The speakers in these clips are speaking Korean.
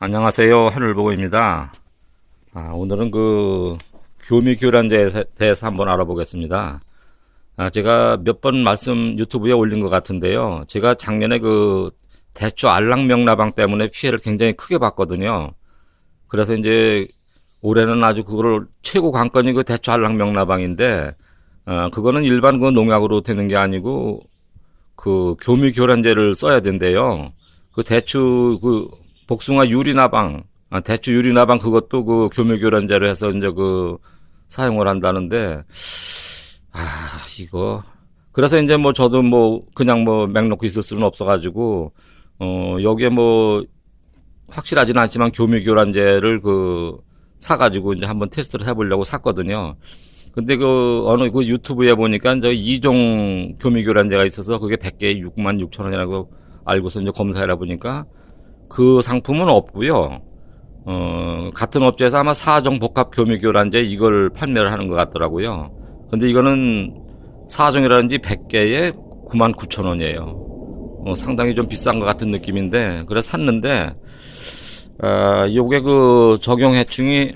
안녕하세요. 하늘보고입니다. 아, 오늘은 그 교미교란제에 대해서 한번 알아보겠습니다. 아, 제가 몇 번 말씀 유튜브에 올린 것 같은데요. 제가 작년에 그 대추 알랑명나방 때문에 피해를 굉장히 크게 봤거든요. 그래서 이제 올해는 아주 그거를 최고 관건이 그 대추 알랑명나방인데, 어, 그거는 일반 그 농약으로 되는 게 아니고 그 교미교란제를 써야 된대요. 그 대추 그 복숭아 유리나방, 아, 대추 유리나방 그것도 그 교묘교란제로 해서 이제 그 사용을 한다는데, 아, 이거. 그래서 이제 뭐 저도 뭐 그냥 뭐 맹놓고 있을 수는 없어가지고, 어, 여기에 뭐 확실하지는 않지만 교묘교란제를 그 사가지고 이제 한번 테스트를 해보려고 샀거든요. 근데 그 어느 그 유튜브에 보니까 저 이종 교미교란제가 있어서 그게 100개에 6만 6천 원이라고 알고서 이제 검사해라 보니까 그 상품은 없고요. 어, 같은 업체에서 아마 사종 복합 교미교란제 이걸 판매를 하는 것 같더라고요. 근데 이거는 사종이라든지 100개에 9만 9천 원이에요. 어, 상당히 좀 비싼 것 같은 느낌인데, 그래서 샀는데, 아, 요게 그 적용 해충이,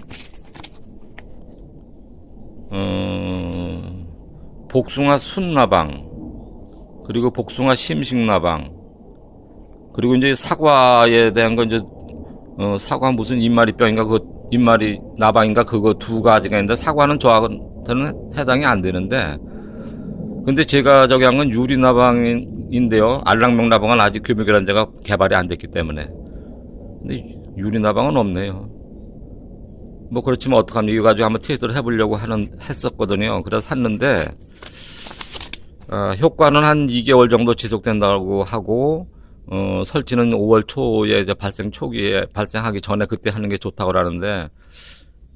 어, 복숭아 순나방, 그리고 복숭아 심식나방, 그리고 이제 사과에 대한 건 이제 어, 사과 무슨 입마리병인가 그 입마리 나방인가 그거 두 가지가 있는데 사과는 저하고는 해당이 안 되는데 근데 제가 저기 한 건 유리 나방인데요. 알랑명 나방은 아직 교미교란제가 개발이 안 됐기 때문에. 근데 유리 나방은 없네요. 뭐 그렇지만 어떡합니까? 이거 가지고 한번 테스트를 해보려고 하는 했었거든요. 그래서 샀는데 어, 효과는 한 2개월 정도 지속된다고 하고 어, 설치는 5월 초에 이제 발생 초기에 발생하기 전에 그때 하는 게 좋다고 그러는데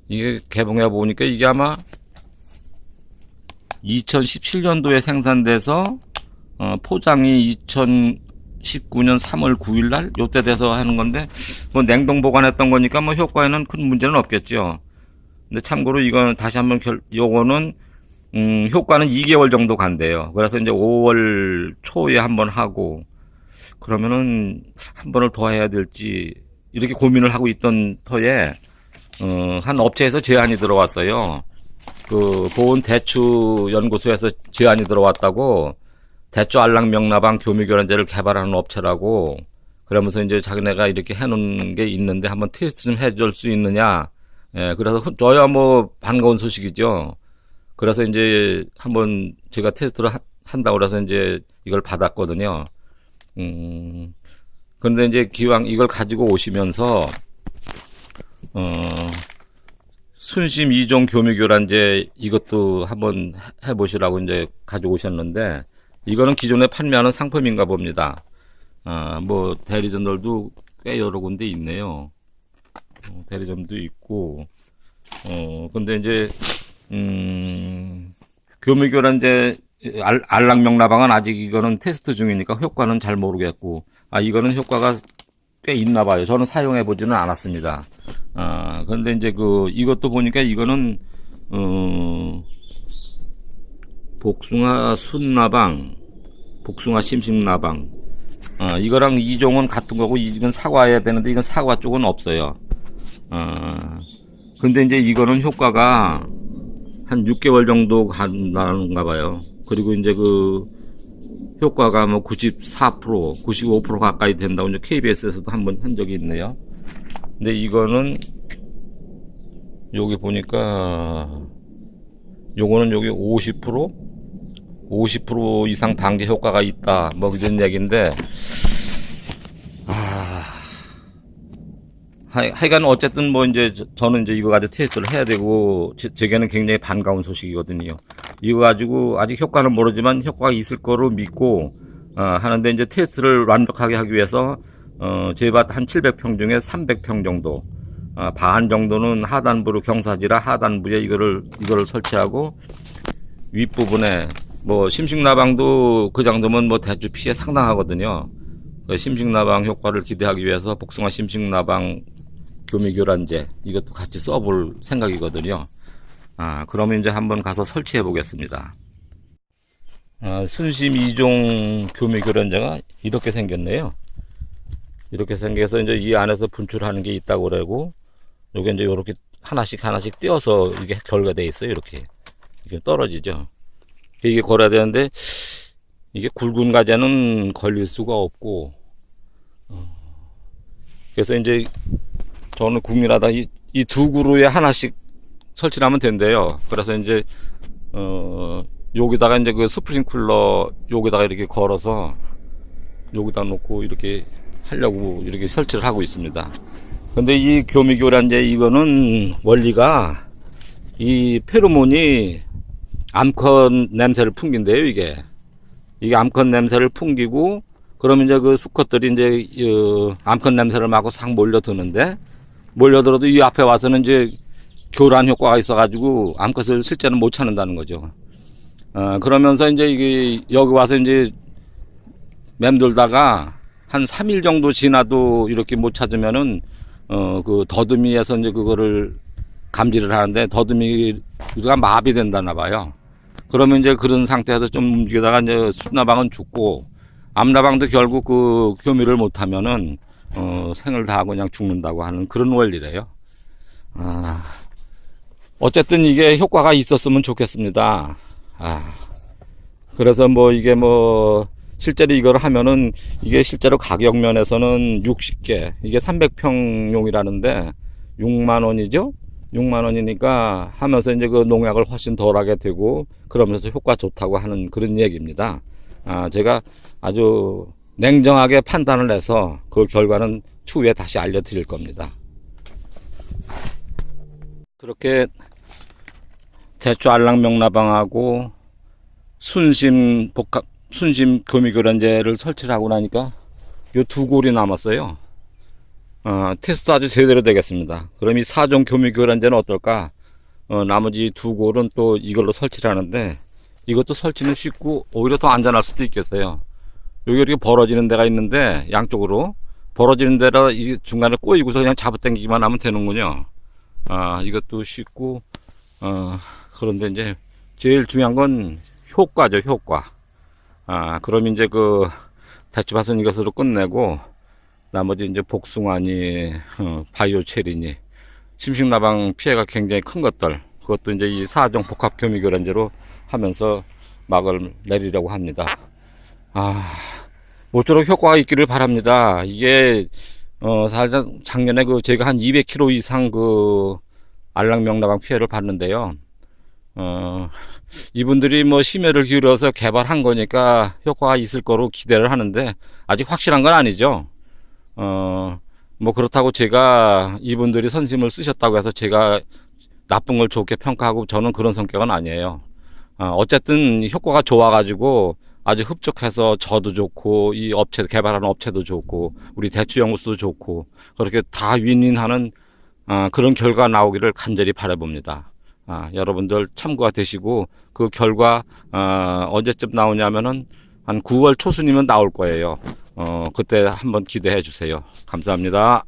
이게 개봉해 보니까 이게 아마 2017년도에 생산돼서 어, 포장이 2019년 3월 9일 날 요때 돼서 하는 건데 뭐 냉동 보관했던 거니까 뭐 효과에는 큰 문제는 없겠죠. 근데 참고로 이거는 다시 한번 결 요거는 음, 효과는 2개월 정도 간대요. 그래서 이제 5월 초에 한번 하고 그러면은 한 번을 더 해야 될지 이렇게 고민을 하고 있던 터에 어, 한 업체에서 제안이 들어왔어요. 그 보온 대추 연구소에서 제안이 들어왔다고 대추 알랑 명나방 교미교란제를 개발하는 업체라고 그러면서 이제 자기네가 이렇게 해놓은 게 있는데 한번 테스트 좀 해줄 수 있느냐. 예, 그래서 흔- 저야 뭐 반가운 소식이죠. 그래서 이제 한번 제가 테스트를 하- 한다고 그래서 이제 이걸 받았거든요. 음, 그런데 이제 기왕 이걸 가지고 오시면서, 어, 순심 이종 교미교란제 이것도 한번 해- 해보시라고 이제 가지고 오셨는데, 이거는 기존에 판매하는 상품인가 봅니다. 아, 뭐, 대리점들도 꽤 여러 군데 있네요. 어, 대리점도 있고, 어, 근데 이제, 음, 교미교란제 알, 알랑명나방은 아직 이거는 테스트 중이니까 효과는 잘 모르겠고, 아, 이거는 효과가 꽤 있나 봐요. 저는 사용해 보지는 않았습니다. 아, 그런데 이제 그, 이것도 보니까 이거는, 어, 복숭아 순나방, 복숭아 심심나방, 아, 이거랑 이종은 같은 거고, 이건 사과해야 되는데, 이건 사과 쪽은 없어요. 아, 근데 이제 이거는 효과가 한 6개월 정도 간다는가 봐요. 그리고 이제 그 효과가 뭐 94%, 95% 가까이 된다고 이제 KBS에서도 한 번 한 적이 있네요. 근데 이거는 여기 보니까 요거는 여기 50%, 50% 이상 방제 효과가 있다. 뭐 이런 얘기인데 하- 하여간 어쨌든 뭐 이제 저- 저는 이제 이거 가지고 테스트를 해야 되고 제, 제게는 굉장히 반가운 소식이거든요. 이거 가지고 아직 효과는 모르지만 효과가 있을 거로 믿고 어, 하는데 이제 테스트를 완벽하게 하기 위해서 어, 제밭 한 700평 중에 300평 정도 어, 반 정도는 하단부로 경사지라 하단부에 이거를 이거를 설치하고 윗부분에 뭐 심식나방도 그 정도면 뭐 대주 피해 상당하거든요. 그 심식나방 효과를 기대하기 위해서 복숭아 심식나방 교미교란제 이것도 같이 써볼 생각이거든요. 아 그러면 이제 한번 가서 설치해 보겠습니다. 아, 순심 2종 교미교란제가 이렇게 생겼네요. 이렇게 생겨서 이제 이 안에서 분출하는 게 있다고 그러고 요게 이제 요렇게 하나씩 하나씩 띄어서 이게 결과돼 있어요. 이렇게 이게 떨어지죠. 이게 걸어야 되는데 이게 굵은 가재는 걸릴 수가 없고 어, 그래서 이제 저는 국민하다 이, 이두 그루에 하나씩 설치하면 된대요. 그래서 이제 어 여기다가 이제 그 스프링클러 여기다가 이렇게 걸어서 여기다 놓고 이렇게 하려고 이렇게 설치를 하고 있습니다. 근데 이 교미교란제 이거는 원리가 이 페로몬이 암컷 냄새를 풍긴대요, 이게. 이게 암컷 냄새를 풍기고, 그러면 이제 그 수컷들이 이제, 어, 암컷 냄새를 맡고 싹 몰려드는데, 몰려들어도 이 앞에 와서는 이제 교란 효과가 있어가지고 암컷을 실제는 못 찾는다는 거죠. 어, 그러면서 이제 이게 여기 와서 이제 맴돌다가 한 3일 정도 지나도 이렇게 못 찾으면은 어, 그 더듬이에서 이제 그거를 감지를 하는데 더듬이가 마비된다나 봐요. 그러면 이제 그런 상태에서 좀 움직이다가 이제 수나방은 죽고 암나방도 결국 그 교미를 못하면은 어, 생을 다하고 그냥 죽는다고 하는 그런 원리래요. 아, 어쨌든 이게 효과가 있었으면 좋겠습니다. 아, 그래서 뭐 이게 뭐 실제로 이걸 하면은 이게 실제로 가격 면에서는 60개 이게 300평용이라는데 6만 원이죠. 6만 원이니까 하면서 이제 그 농약을 훨씬 덜하게 되고 그러면서 효과 좋다고 하는 그런 얘기입니다. 아, 제가 아주 냉정하게 판단을 해서 그 결과는 추후에 다시 알려드릴 겁니다. 그렇게 대추 알랑명나방하고 순심 복합 순심 교미교란제를 설치를 하고 나니까 요 두 골이 남았어요. 어, 테스트 아주 제대로 되겠습니다. 그럼 이 사종 교미교란제는 어떨까? 어, 나머지 두 골은 또 이걸로 설치를 하는데 이것도 설치는 쉽고 오히려 더 안전할 수도 있겠어요. 여기 이렇게 벌어지는 데가 있는데 양쪽으로 벌어지는 데라 이 중간에 꼬이고서 그냥 잡아당기기만 하면 되는군요. 아, 이것도 쉽고 어, 그런데 이제 제일 중요한 건 효과죠, 효과. 아, 그럼 이제 그 대추밭은 이것으로 끝내고 나머지 이제 복숭아니, 어, 바이오 체리니, 심식나방 피해가 굉장히 큰 것들 그것도 이제 이 사종 복합 교미교란제로 하면서 막을 내리려고 합니다. 아, 모쪼록 효과가 있기를 바랍니다. 이게 어, 사실 작년에 그 제가 한 200kg 이상 그 알랑명나방 피해를 봤는데요. 어, 이분들이 뭐 심혈을 기울여서 개발한 거니까 효과가 있을 거로 기대를 하는데 아직 확실한 건 아니죠. 어, 뭐 그렇다고 제가 이분들이 선심을 쓰셨다고 해서 제가 나쁜 걸 좋게 평가하고 저는 그런 성격은 아니에요. 어, 어쨌든 효과가 좋아가지고 아주 흡족해서 저도 좋고 이 업체 개발하는 업체도 좋고 우리 대추 연구소도 좋고 그렇게 다 윈윈하는 어, 그런 결과 나오기를 간절히 바라봅니다. 아, 여러분들 참고가 되시고 그 결과 어, 언제쯤 나오냐면은 한 9월 초순이면 나올 거예요. 어, 그때 한번 기대해 주세요. 감사합니다.